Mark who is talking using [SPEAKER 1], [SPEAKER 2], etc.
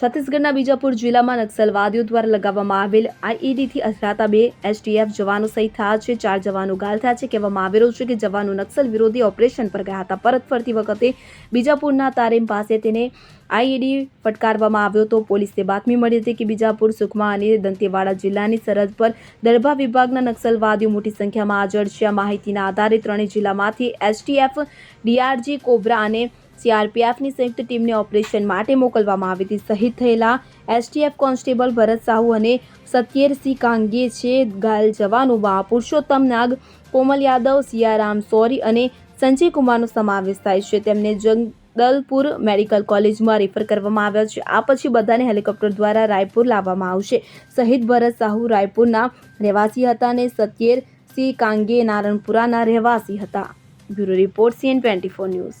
[SPEAKER 1] છત્તીસગઢના બીજાપુર જિલ્લામાં નક્સલવાદીઓ દ્વારા લગાવવામાં આવેલ આઈઈડીથી અથડાતા બે એસટીએફ જવાનો સહિત થયા છે ચાર જવાનો ઘાયલ થયા છે. કહેવામાં આવી રહ્યું છે કે જવાનો નક્સલ વિરોધી ઓપરેશન પર ગયા હતા. પરત ફરતી વખતે બીજાપુરના તારેમ પાસે તેને આઈઈડી ફટકારવામાં આવ્યો તો પોલીસને બાતમી મળી હતી કે બીજાપુર સુખમા અને દંતેવાડા જિલ્લાની સરહદ પર દરભા વિભાગના નક્સલવાદીઓ મોટી સંખ્યામાં હાજર છે. આ માહિતીના આધારે ત્રણેય જિલ્લામાંથી એસટીએફ, ડીઆરજી, કોબ્રા અને સીઆરપીએફની સંયુક્ત ટીમને ઓપરેશન માટે મોકલવામાં આવી હતી. શહીદ થયેલા એસટીએફ કોન્સ્ટેબલ ભરત સાહુ અને સત્યેરસિંહ કાંગે છે. ઘાયલ જવાનોમાં પુરુષોત્તમ નાગ, કોમલ યાદવ, સિયારામ સોરી અને સંજય કુમારનો સમાવેશ થાય છે. તેમને જગદલપુર મેડિકલ કોલેજમાં રેફર કરવામાં આવ્યા છે. આ પછી બધાને હેલિકોપ્ટર દ્વારા રાયપુર લાવવામાં આવશે. શહીદ ભરત સાહુ રાયપુરના રહેવાસી હતા અને સત્યેર સિંહ કાંગે નારણપુરાના રહેવાસી હતા. Bureau report CN twenty four news.